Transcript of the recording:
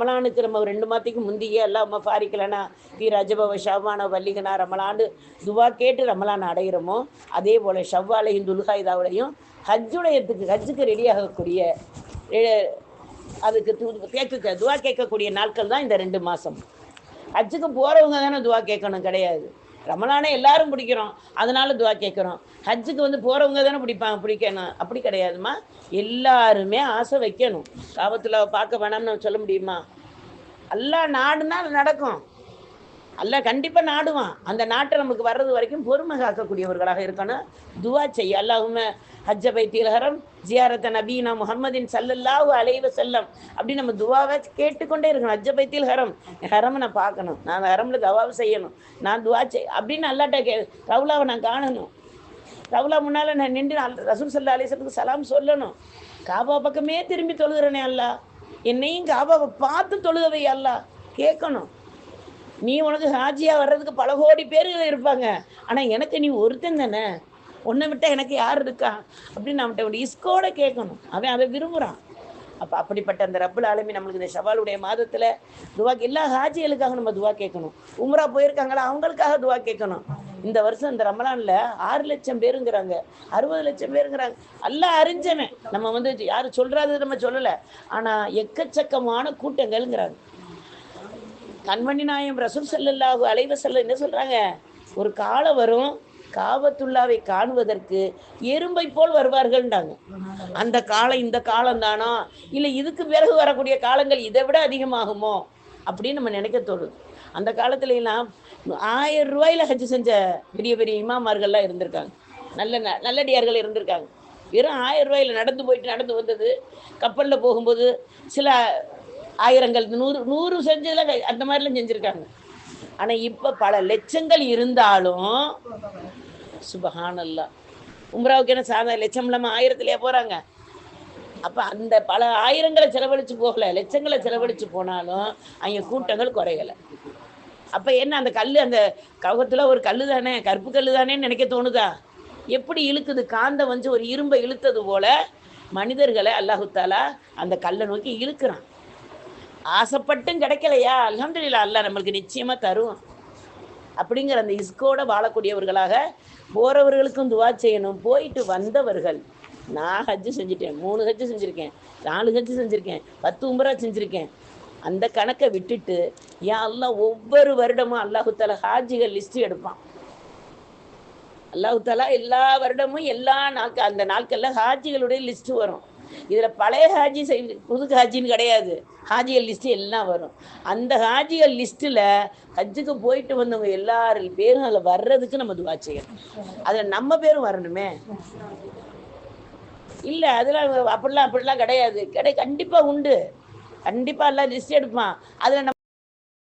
ரமலானுக்கு நம்ம ரெண்டு மாதத்துக்கு முந்தியே எல்லாம் அம்மா ஃபாரிக்கலனா தீ ரஜபவ ஷவ்வான வல்லிகனா ரமலான்னு துவா கேட்டு ரமலான் அடைகிறோமோ அதே போல் ஷவ்வாலையும் துல்ஹாயுதாவுலையும் ஹஜ்ஜுடையத்துக்கு ஹஜ்ஜுக்கு ரெடியாகக்கூடிய அதுக்கு கேட்க துவா கேட்கக்கூடிய நாட்கள் தான் இந்த ரெண்டு மாதம் ஹஜ்ஜுக்கு போகிறவங்க தானே துவா கேட்கணும் கிடையாது. ரமலானை எல்லாரும் பிடிக்கிறோம். அதனால துவா கேட்குறோம் ஹஜ்ஜுக்கு வந்து போகிறவங்க தானே பிடிப்பாங்க. பிடிக்கணும். அப்படி கிடையாதும்மா. எல்லாருமே ஆசை வைக்கணும். காபத்தில் பார்க்க வேணாம்னு சொல்ல முடியுமா? எல்லாம் நாடுனா அது நடக்கும். அல்ல கண்டிப்பாக நாடுவான். அந்த நாட்டை நமக்கு வர்றது வரைக்கும் பொறுமை காக்கக்கூடியவர்களாக இருக்கணும். துவா செய்ய. அல்லாஹும ஹஜ்ஜ பைத்தியல் ஹரம் ஜியாரத்த நபீனா முகமதின் சல்லல்லாஹு அலைவ செல்லம் அப்படி நம்ம துவாவை கேட்டுக்கொண்டே இருக்கணும். ஹஜ்ஜ பைத்தியல் ஹரம். ஹரமை நான் பார்க்கணும். நான் அந்த ஹரமில் தவாவை செய்யணும். நான் துவா செய் அப்படின்னு அல்லாட்ட கே ரவுலாவை நான் காணணும். ரவுலா முன்னால் நான் நின்று ரசூல் சல்லா அலிசத்துக்கு சலாம் சொல்லணும். காபா பக்கமே திரும்பி தொழுகிறனே அல்லா என்னையும் காபாவை பார்த்து தொழுகவை அல்லா கேட்கணும். நீ உனக்கு ஹாஜியாக வர்றதுக்கு பல கோடி பேர்கள் இருப்பாங்க. ஆனால் எனக்கு நீ ஒருத்தன் தானே. உன்னை விட்டா எனக்கு யார் இருக்கா? அப்படின்னு நம்மகிட்ட இஸ்கோட கேட்கணும் அவன் அதை விரும்புகிறான் அப்போ அப்படிப்பட்ட அந்த ரப்புல் ஆலமி நம்மளுக்கு இந்த ஷவாலுடைய மாதத்தில் துவா எல்லா ஹாஜிகளுக்காக நம்ம துவா கேட்கணும் உம்ரா போயிருக்காங்களா? அவங்களுக்காக துவா கேட்கணும் இந்த வருஷம் இந்த ரமலானில் ஆறு லட்சம் பேருங்கிறாங்க. அறுபது லட்சம் பேருங்கிறாங்க. எல்லாம் அறிஞ்சவன். நம்ம வந்து யாரும் சொல்றாது நம்ம சொல்லலை. ஆனால் எக்கச்சக்கமான கூட்டங்கள்ங்கிறாங்க. கண்மணி நாயம் ரசூல் ஸல்லல்லாஹு அலைவ செல்ல என்ன சொல்றாங்க? ஒரு காலம் வரும் காபத்துள்ளாவை காணுவதற்கு எறும்பை போல் வருவார்கள்ன்றாங்க. அந்த காலம் இந்த காலம் தானா? இல்லை இதுக்கு பிறகு வரக்கூடிய காலங்கள் இதை விட அதிகமாகுமோ? அப்படின்னு நம்ம நினைக்க தோணுது. அந்த காலத்துல எல்லாம் ஆயிரம் ரூபாயில ஹஜ் செஞ்ச பெரிய பெரிய இமாமார்கள்லாம் இருந்திருக்காங்க. நல்ல ந- நல்லடியார்கள் இருந்திருக்காங்க. வெறும் ஆயிரம் ரூபாயில நடந்து போயிட்டு நடந்து வந்தது கப்பலில் போகும்போது சில ஆயிரங்கள் நூறு நூறு செஞ்சதுல அந்த மாதிரிலாம் செஞ்சுருக்காங்க. ஆனால் இப்போ பல லட்சங்கள் இருந்தாலும் சுபஹானல்லா. உம்ராவுக்கு என்ன சாதா லட்சம் இல்லாமல் ஆயிரத்துலேயே போகிறாங்க அப்போ அந்த பல ஆயிரங்களை செலவழித்து போகல லட்சங்களை செலவழித்து போனாலும் அங்கே கூட்டங்கள் குறையலை. அப்போ என்ன அந்த கல் அந்த கவகத்தில் ஒரு கல் தானே கருப்பு கல் தானேன்னு நினைக்க தோணுதா? எப்படி இழுக்குது? காந்தம் வந்து ஒரு இரும்பை இழுத்தது போல மனிதர்களை அல்லாஹு தாலா அந்த கல்லை நோக்கி இழுக்கிறான். ஆசைப்பட்டும் கிடைக்கலையா? அலமதுல்லா அல்லாஹ் நம்மளுக்கு நிச்சயமா தரும் அப்படிங்கிற அந்த இஸ்கோட வாழக்கூடியவர்களாக போறவர்களுக்கும் துவா செய்யணும். போயிட்டு வந்தவர்கள் நான் ஹஜ்ஜு செஞ்சுட்டேன் மூணு ஹஜ்ஜு செஞ்சுருக்கேன் நாலு ஹஜ்ஜு செஞ்சுருக்கேன் பத்து உம்பரா செஞ்சுருக்கேன். அந்த கணக்கை விட்டுட்டு ஏன் எல்லாம் ஒவ்வொரு வருடமும் அல்லாஹுத்தால ஹாஜிகள் லிஸ்ட்டு எடுப்பான். அல்லாஹுத்தாலா எல்லா வருடமும் எல்லா நாட்கள் அந்த நாட்களில் ஹாஜிகளுடைய லிஸ்ட்டு வரும். இதில் பழைய ஹாஜி செய் புது ஹாஜின்னு கிடையாது. ஹாஜிகள் லிஸ்ட்டு எல்லாம் வரும். அந்த ஹாஜிகள் லிஸ்ட்டில் ஹஜ்ஜுக்கு போயிட்டு வந்தவங்க எல்லாரும் பேரும் அதில் வர்றதுக்கு நம்ம துவா செய்யணும். அதில் நம்ம பேரும் வரணுமே. இல்லை அதெல்லாம் அப்படிலாம் அப்படிலாம் கிடையாது. கிடை கண்டிப்பாக உண்டு. கண்டிப்பாக எல்லாம் லிஸ்ட் எடுப்பான். அதில் நம்ம